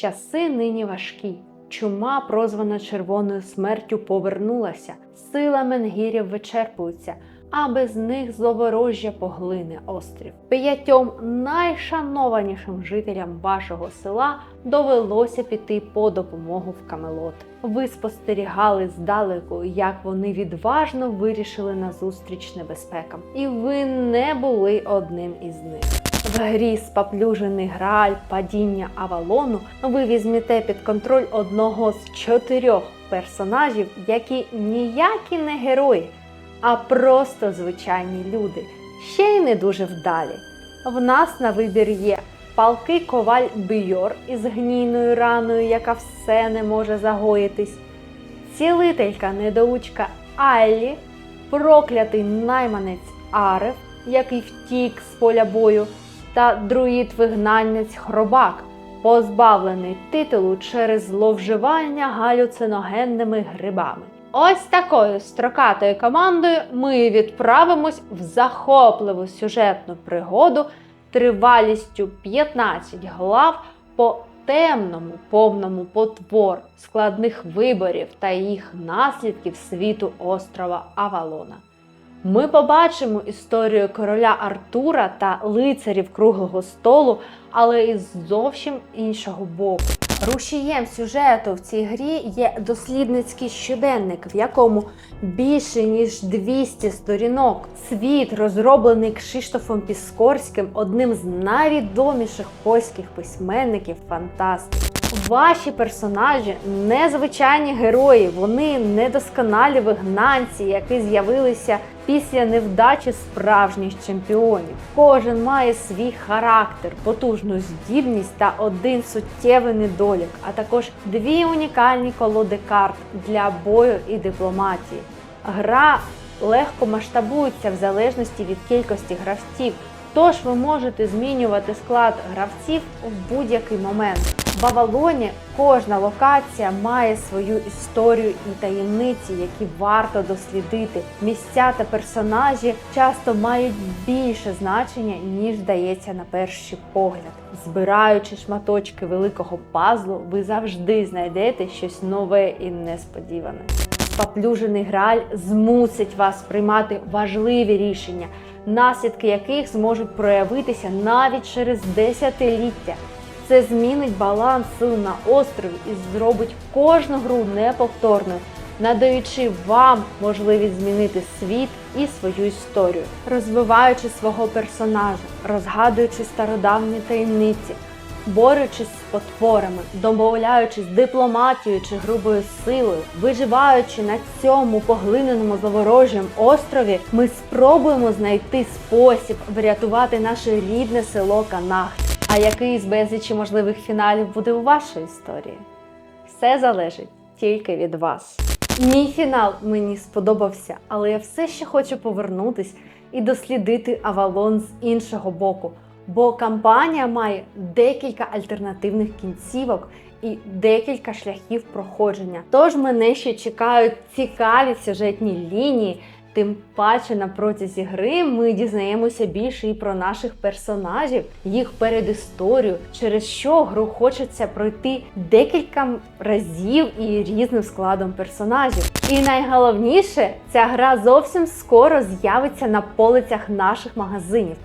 Часи нині важкі. Чума, прозвана червоною смертю, повернулася. Сила менгірів вичерпується, а без них зловорожжя поглине острів. П'ятьом найшанованішим жителям вашого села довелося піти по допомогу в Камелот. Ви спостерігали здалеку, як вони відважно вирішили назустріч небезпекам, і ви не були одним із них. В грі спаплюжений грааль падіння Авалону ви візьмете під контроль одного з чотирьох персонажів, які ніякі не герої, а просто звичайні люди, ще й не дуже вдалі. В нас на вибір є палкий коваль Бьор із гнійною раною, яка все не може загоїтись, цілителька недоучка Аллі, проклятий найманець Арев, який втік з поля бою, та друїд-вигнанець Хробак, позбавлений титулу через зловживання галюциногенними грибами. Ось такою строкатою командою ми відправимось в захопливу сюжетну пригоду тривалістю 15 глав по темному, повному потвор, складних виборів та їх наслідків світу острова Авалона. Ми побачимо історію короля Артура та лицарів круглого столу, але із зовсім іншого боку. Рушієм сюжету в цій грі є дослідницький щоденник, в якому більше ніж 200 сторінок. Світ розроблений Кшиштофом Піскорським, одним з найвідоміших польських письменників фантастики. Ваші персонажі незвичайні герої, вони недосконалі вигнанці, які з'явилися після невдачі справжніх чемпіонів. Кожен має свій характер, потужну здібність та один суттєвий недолік, а також дві унікальні колоди карт для бою і дипломатії. Гра легко масштабується в залежності від кількості гравців, тож ви можете змінювати склад гравців в будь-який момент. В Авалоні кожна локація має свою історію і таємниці, які варто дослідити. Місця та персонажі часто мають більше значення, ніж здається на перший погляд. Збираючи шматочки великого пазлу, ви завжди знайдете щось нове і несподіване. Спаплюжений граль змусить вас приймати важливі рішення, наслідки яких зможуть проявитися навіть через десятиліття. Це змінить баланс сил на острові і зробить кожну гру неповторною, надаючи вам можливість змінити світ і свою історію, розвиваючи свого персонажа, розгадуючи стародавні таємниці, борючись з потворами, домовляючись дипломатією чи грубою силою, виживаючи на цьому поглиненому зловорожжям острові, ми спробуємо знайти спосіб врятувати наше рідне село Канахт. А який з безлічі можливих фіналів буде у вашій історії? Все залежить тільки від вас. Мій фінал мені сподобався, але я все ще хочу повернутись і дослідити Авалон з іншого боку. Бо кампанія має декілька альтернативних кінцівок і декілька шляхів проходження. Тож мене ще чекають цікаві сюжетні лінії. Тим паче на протязі гри ми дізнаємося більше і про наших персонажів, їх передісторію, через що гру хочеться пройти декілька разів і різним складом персонажів. І найголовніше, ця гра зовсім скоро з'явиться на полицях наших магазинів.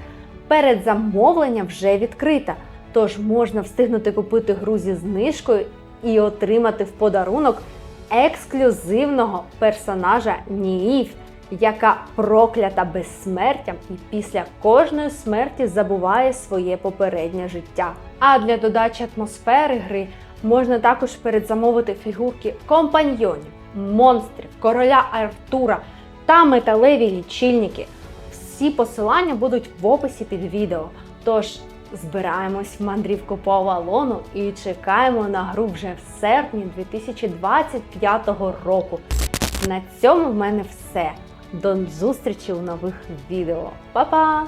Передзамовлення вже відкрита, тож можна встигнути купити гру зі знижкою і отримати в подарунок ексклюзивного персонажа Ніїв яка проклята безсмертям і після кожної смерті забуває своє попереднє життя. А для додачі атмосфери гри можна також передзамовити фігурки компаньйонів, монстрів, короля Артура та металеві лічильники. Всі посилання будуть в описі під відео. Тож збираємось в мандрівку по Авалону і чекаємо на гру вже в серпні 2025 року. На цьому в мене все. До зустрічі у нових відео. Па-па!